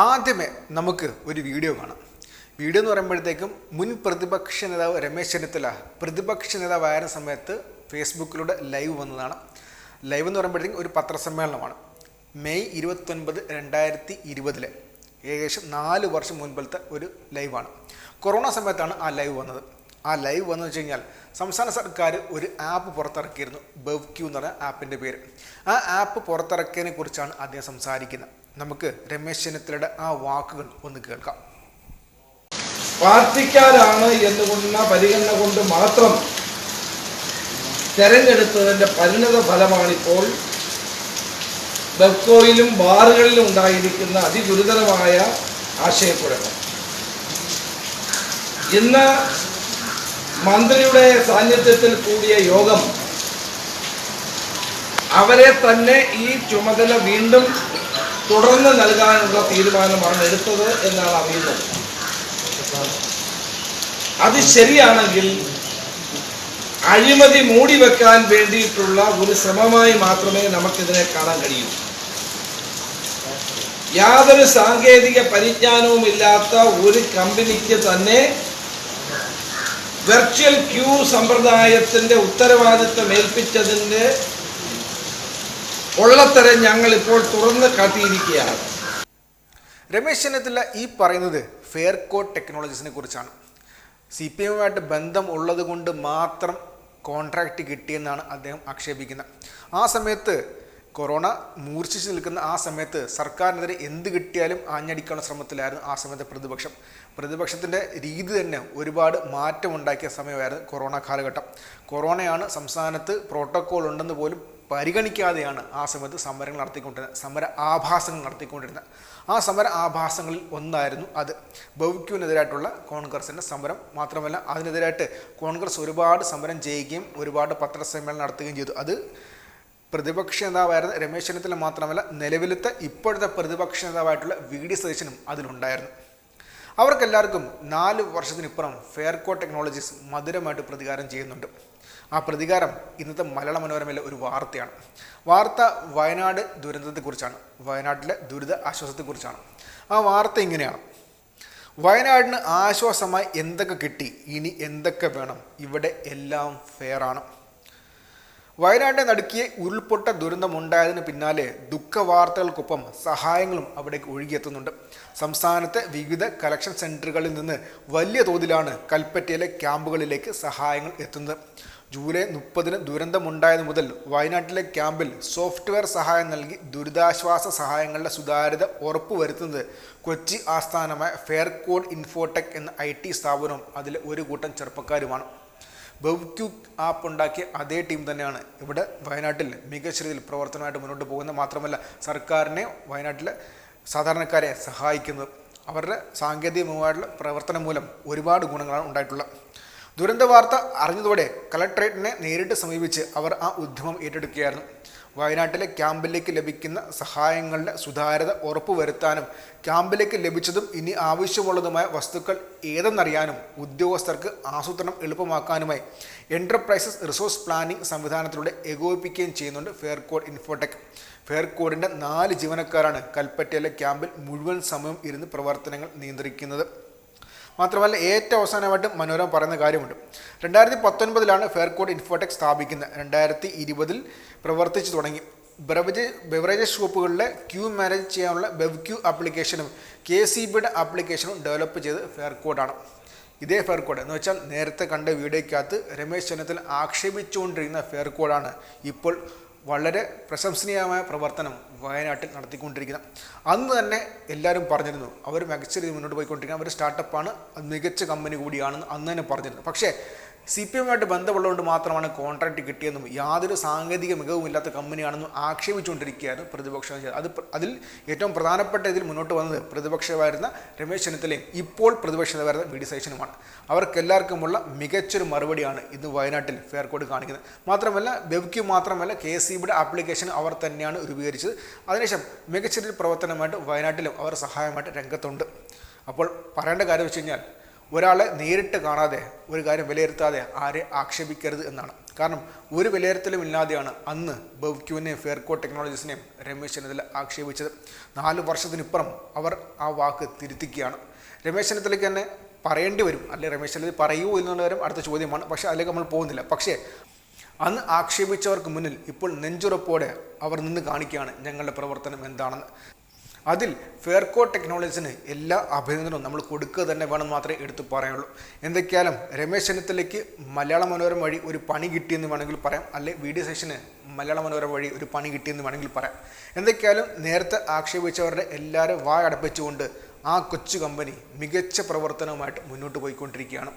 ആദ്യമേ നമുക്ക് ഒരു വീഡിയോ കാണാം. വീഡിയോ എന്ന് പറയുമ്പോഴത്തേക്കും മുൻ പ്രതിപക്ഷ നേതാവ് രമേശ് ചെന്നിത്തല പ്രതിപക്ഷ നേതാവായിരുന്ന സമയത്ത് ഫേസ്ബുക്കിലൂടെ ലൈവ് വന്നതാണ്. ലൈവ് എന്ന് പറയുമ്പോഴത്തേക്കും ഒരു പത്രസമ്മേളനമാണ്. മെയ് ഇരുപത്തൊൻപത് രണ്ടായിരത്തി ഇരുപതിലെ ഏകദേശം നാല് വർഷം മുൻപത്തെ ഒരു ലൈവാണ്. കൊറോണ സമയത്താണ് ആ ലൈവ് വന്നത്. ആ ലൈവ് വന്നു വെച്ച് കഴിഞ്ഞാൽ സംസ്ഥാന സർക്കാർ ഒരു ആപ്പ് പുറത്തിറക്കിയിരുന്നു ബെവ് ക്യൂ എന്ന് പറഞ്ഞ ആപ്പിന്റെ പേര്. ആ ആപ്പ് പുറത്തിറക്കിയതിനെ കുറിച്ചാണ് അദ്ദേഹം സംസാരിക്കുന്നത്. നമുക്ക് രമേശ് ചെന്നിത്തലയുടെ ആ വാക്കുകൾ ഒന്ന് കേൾക്കാം. പാർട്ടിക്കാരാണ് എന്നുകൊണ്ട പരിഗണന കൊണ്ട് മാത്രം തെരഞ്ഞെടുത്തതിന്റെ പരിണത ഫലമാണിപ്പോൾ ബെക്കോയിലും ബാറുകളിലും ഉണ്ടായിരിക്കുന്ന അതിഗുരുതരമായ ആശയക്കുഴപ്പം. ഇന്ന് മന്ത്രിയുടെ സാന്നിധ്യത്തിൽ കൂടിയ യോഗം അവരെ തന്നെ ഈ ചുമതല വീണ്ടും തുടർന്ന് നൽകാനുള്ള തീരുമാനമാണ് എടുത്തത് എന്നാണ് അറിയുന്നത്. അത് ശരിയാണെങ്കിൽ അഴിമതി മൂടി വെക്കാൻ വേണ്ടിയിട്ടുള്ള ഒരു ശ്രമമായി മാത്രമേ നമുക്കിതിനെ കാണാൻ കഴിയൂ. യാതൊരു സാങ്കേതിക പരിജ്ഞാനവും ഇല്ലാത്ത ഒരു കമ്പനിക്ക് തന്നെ വെർച്വൽ ക്യൂ സമ്പ്രദായത്തിന്റെ ഉത്തരവാദിത്വം ഏൽപ്പിച്ചതിന്റെ ഉള്ളത്തരം ഞങ്ങൾ ഇപ്പോൾ തുറന്ന് കാട്ടിയിരിക്കുകയാണ്. രമേശ് ചെന്നിത്തല ഈ പറയുന്നത് ഫെയർ കോഡ് ടെക്നോളജീസിനെ കുറിച്ചാണ്. സി പി എമ്മുമായിട്ട് ബന്ധം ഉള്ളത് കൊണ്ട് മാത്രം കോൺട്രാക്റ്റ് കിട്ടിയെന്നാണ് അദ്ദേഹം ആക്ഷേപിക്കുന്നത്. ആ സമയത്ത് കൊറോണ മൂർച്ഛിച്ച് നിൽക്കുന്ന ആ സമയത്ത് സർക്കാരിനെതിരെ എന്ത് കിട്ടിയാലും ആഞ്ഞടിക്കാനുള്ള ശ്രമത്തിലായിരുന്നു ആ സമയത്തെ പ്രതിപക്ഷം. പ്രതിപക്ഷത്തിന്റെ രീതി തന്നെ ഒരുപാട് മാറ്റമുണ്ടാക്കിയ സമയമായിരുന്നു കൊറോണ കാലഘട്ടം. കൊറോണയാണ് സംസ്ഥാനത്ത് പ്രോട്ടോക്കോൾ ഉണ്ടെന്ന് പോലും പരിഗണിക്കാതെയാണ് ആ സമയത്ത് സമരങ്ങൾ നടത്തിക്കൊണ്ടിരുന്നത് സമര ആഭാസങ്ങൾ നടത്തിക്കൊണ്ടിരുന്നത് ആ സമര ആഭാസങ്ങളിൽ ഒന്നായിരുന്നു അത്. ബൗക്യുവിനെതിരായിട്ടുള്ള കോൺഗ്രസിന്റെ സമരം മാത്രമല്ല അതിനെതിരായിട്ട് കോൺഗ്രസ് ഒരുപാട് സമരം ചെയ്യുകയും ഒരുപാട് പത്രസമ്മേളനം നടത്തുകയും ചെയ്തു. അത് പ്രതിപക്ഷ നേതാവായിരുന്ന രമേശ് ചെന്നിത്തല മാത്രമല്ല നിലവിലത്തെ ഇപ്പോഴത്തെ പ്രതിപക്ഷ നേതാവായിട്ടുള്ള വി ഡി സതീശനും അതിലുണ്ടായിരുന്നു. അവർക്കെല്ലാവർക്കും നാല് വർഷത്തിനിപ്പുറം ഫെയർകോ ടെക്നോളജീസ് മധുരമായിട്ട് പ്രതികാരം ചെയ്യുന്നുണ്ട്. ആ പ്രതികാരം ഇന്നത്തെ മലയാള മനോരമയിലെ ഒരു വാർത്തയാണ്. വാർത്ത വയനാട് ദുരന്തത്തെക്കുറിച്ചാണ്. വയനാട്ടിലെ ദുരിത ആശ്വാസത്തെക്കുറിച്ചാണ്. ആ വാർത്ത ഇങ്ങനെയാണ്. വയനാടിന് ആശ്വാസമായി എന്തൊക്കെ കിട്ടി? ഇനി എന്തൊക്കെ വേണം? ഇവിടെ എല്ലാം ഫെയറാണ് വയനാടിനെ നടുക്കിയ ഉരുൾപൊട്ട ദുരന്തമുണ്ടായതിന് പിന്നാലെ ദുഃഖവാർത്തകൾക്കൊപ്പം സഹായങ്ങളും അവിടേക്ക് ഒഴുകിയെത്തുന്നുണ്ട്. സംസ്ഥാനത്തെ വിവിധ കളക്ഷൻ സെന്ററുകളിൽ നിന്ന് വലിയ തോതിലാണ് കൽപ്പറ്റയിലെ ക്യാമ്പുകളിലേക്ക് സഹായങ്ങൾ എത്തുന്നത്. ജൂലൈ മുപ്പതിന് ദുരന്തമുണ്ടായത് മുതൽ വയനാട്ടിലെ ക്യാമ്പിൽ സോഫ്റ്റ്വെയർ സഹായം നൽകി ദുരിതാശ്വാസ സഹായങ്ങളുടെ സുതാര്യത ഉറപ്പുവരുത്തുന്നത് കൊച്ചി ആസ്ഥാനമായ ഫെയർ കോഡ് ഇൻഫോടെക് എന്ന ഐ ടി സ്ഥാപനവും അതിലെ ഒരു കൂട്ടം ചെറുപ്പക്കാരുമാണ്. ബെവ്ക്യൂ ആപ്പ് ഉണ്ടാക്കിയ അതേ ടീം തന്നെയാണ് ഇവിടെ വയനാട്ടിൽ മികച്ച രീതിയിൽ പ്രവർത്തനമായിട്ട് മുന്നോട്ട് പോകുന്നത്. മാത്രമല്ല സർക്കാരിനെ വയനാട്ടിൽ സാധാരണക്കാരെ സഹായിക്കുന്നത്. അവരുടെ സാങ്കേതികമായിട്ടുള്ള പ്രവർത്തനം മൂലം ഒരുപാട് ഗുണങ്ങളാണ് ഉണ്ടായിട്ടുള്ളത്. ദുരന്ത വാർത്ത അറിഞ്ഞതോടെ കലക്ട്രേറ്റിനെ നേരിട്ട് സമീപിച്ച് അവർ ആ ഉദ്യമം ഏറ്റെടുക്കുകയായിരുന്നു. വയനാട്ടിലെ ക്യാമ്പിലേക്ക് ലഭിക്കുന്ന സഹായങ്ങളുടെ സുതാര്യത ഉറപ്പുവരുത്താനും ക്യാമ്പിലേക്ക് ലഭിച്ചതും ഇനി ആവശ്യമുള്ളതുമായ വസ്തുക്കൾ ഏതെന്നറിയാനും ഉദ്യോഗസ്ഥർക്ക് ആസൂത്രണം എളുപ്പമാക്കാനുമായി എന്റർപ്രൈസസ് റിസോഴ്സ് പ്ലാനിംഗ് സംവിധാനത്തിലൂടെ ഏകോപിപ്പിക്കുകയും ചെയ്യുന്നുണ്ട് ഫെയർ കോഡ് ഇൻഫോടെക്. ഫെയർ കോഡിന്റെ നാല് ജീവനക്കാരാണ് കൽപ്പറ്റയിലെ ക്യാമ്പിൽ മുഴുവൻ സമയം ഇരുന്ന് പ്രവർത്തനങ്ങൾ നിയന്ത്രിക്കുന്നത്. മാത്രമല്ല ഏറ്റവും അവസാനമായിട്ട് മനോരമ പറയുന്ന കാര്യമുണ്ട്. രണ്ടായിരത്തി പത്തൊൻപതിലാണ് ഫെയർകോഡ് ഇൻഫോടെക് സ്ഥാപിക്കുന്നത്. രണ്ടായിരത്തി ഇരുപതിൽ പ്രവർത്തിച്ചു തുടങ്ങി. ബെവറേജ് ബെവറേജസ് ഷോപ്പുകളിലെ ക്യൂ മാനേജ് ചെയ്യാനുള്ള ബെവ് ക്യൂ ആപ്ലിക്കേഷനും കെ സി ബിയുടെ ആപ്ലിക്കേഷനും ഡെവലപ്പ് ചെയ്ത് ഫെയർകോഡാണ് ഇതേ ഫെയർ എന്ന് വെച്ചാൽ നേരത്തെ കണ്ട വീഡിയോയ്ക്കകത്ത് രമേശ് ചെന്നിത്തല ആക്ഷേപിച്ചുകൊണ്ടിരിക്കുന്ന ഫെയർ ഇപ്പോൾ വളരെ പ്രശംസനീയമായ പ്രവർത്തനം വയനാട്ടിൽ നടത്തിക്കൊണ്ടിരിക്കുന്നത് അന്ന് തന്നെ എല്ലാവരും പറഞ്ഞിരുന്നു അവർ മികച്ച രീതിയിൽ മുന്നോട്ട് പോയിക്കൊണ്ടിരിക്കുന്ന അവർ സ്റ്റാർട്ടപ്പാണ് മികച്ച കമ്പനി കൂടിയാണെന്ന് അന്ന് തന്നെ പറഞ്ഞിരുന്നു. പക്ഷേ സി പി എമ്മുമായിട്ട് ബന്ധമുള്ളതുകൊണ്ട് മാത്രമാണ് കോൺട്രാക്ട് കിട്ടിയെന്നും യാതൊരു സാങ്കേതിക മികവുമില്ലാത്ത കമ്പനിയാണെന്നും ആക്ഷേപിച്ചുകൊണ്ടിരിക്കുകയായിരുന്നു പ്രതിപക്ഷം അത് അതിൽ ഏറ്റവും പ്രധാനപ്പെട്ട ഇതിൽ മുന്നോട്ട് വന്നത് പ്രതിപക്ഷമായിരുന്ന രമേശ് ചെന്നിത്തലയും ഇപ്പോൾ പ്രതിപക്ഷമായിരുന്ന വി ഡി സതീശനുമാണ്. അവർക്കെല്ലാവർക്കുമുള്ള മികച്ചൊരു മറുപടിയാണ് ഇന്ന് വയനാട്ടിൽ ഫെയർ കോഡ് കാണിക്കുന്നത്. മാത്രമല്ല ബെവ്ക്യു മാത്രമല്ല കെ സി ബിയുടെ ആപ്ലിക്കേഷൻ അവർ തന്നെയാണ് രൂപീകരിച്ചത്. അതിനുശേഷം മികച്ച പ്രവർത്തനമായിട്ട് വയനാട്ടിലും അവർ സഹായമായിട്ട് രംഗത്തുണ്ട്. അപ്പോൾ പറയേണ്ട കാര്യം വെച്ച് കഴിഞ്ഞാൽ ഒരാളെ നേരിട്ട് കാണാതെ ഒരു കാര്യം വിലയിരുത്താതെ ആരെ ആക്ഷേപിക്കരുത് എന്നാണ്. കാരണം ഒരു വിലയിരുത്തലും ഇല്ലാതെയാണ് അന്ന് ബവ്ക്യുവിനെയും ഫെയർകോ ടെക്നോളജീസിനെയും രമേശ് ചെന്നിത്തല ആക്ഷേപിച്ചത്. നാല് വർഷത്തിനിപ്പുറം അവർ ആ വാക്ക് തിരുത്തിക്കുകയാണ്. രമേശ് ചെന്നിത്തലയ്ക്ക് തന്നെ പറയേണ്ടി വരും. അല്ലെ രമേശ് ചെന്നിത്തല പറയൂ കാര്യം അടുത്ത ചോദ്യമാണ്. പക്ഷേ അതിലേക്ക് നമ്മൾ പോകുന്നില്ല. പക്ഷേ അന്ന് ആക്ഷേപിച്ചവർക്ക് മുന്നിൽ ഇപ്പോൾ നെഞ്ചുറപ്പോടെ അവർ നിന്ന് കാണിക്കുകയാണ് ഞങ്ങളുടെ പ്രവർത്തനം എന്താണെന്ന്. അതിൽ ഫെയർകോ ടെക്നോളജീസിന് എല്ലാ അഭിനന്ദനവും നമ്മൾ കൊടുക്കുക തന്നെ വേണം മാത്രമേ എടുത്തു പറയാനുള്ളൂ. എന്തൊക്കെയാലും രമേശ് ചെന്നിത്തലയ്ക്ക് മലയാള മനോരമ വഴി ഒരു പണി കിട്ടിയെന്ന് വേണമെങ്കിൽ പറയാം. അല്ലെ വി ഡി സെഷന് മലയാള മനോരമ വഴി ഒരു പണി കിട്ടിയെന്ന് വേണമെങ്കിൽ പറയാം. എന്തൊക്കെയാലും നേരത്തെ ആക്ഷേപിച്ചവരുടെ എല്ലാവരും വായടപ്പിച്ചുകൊണ്ട് ആ കൊച്ചു കമ്പനി മികച്ച പ്രവർത്തനവുമായിട്ട് മുന്നോട്ട് പോയിക്കൊണ്ടിരിക്കുകയാണ്.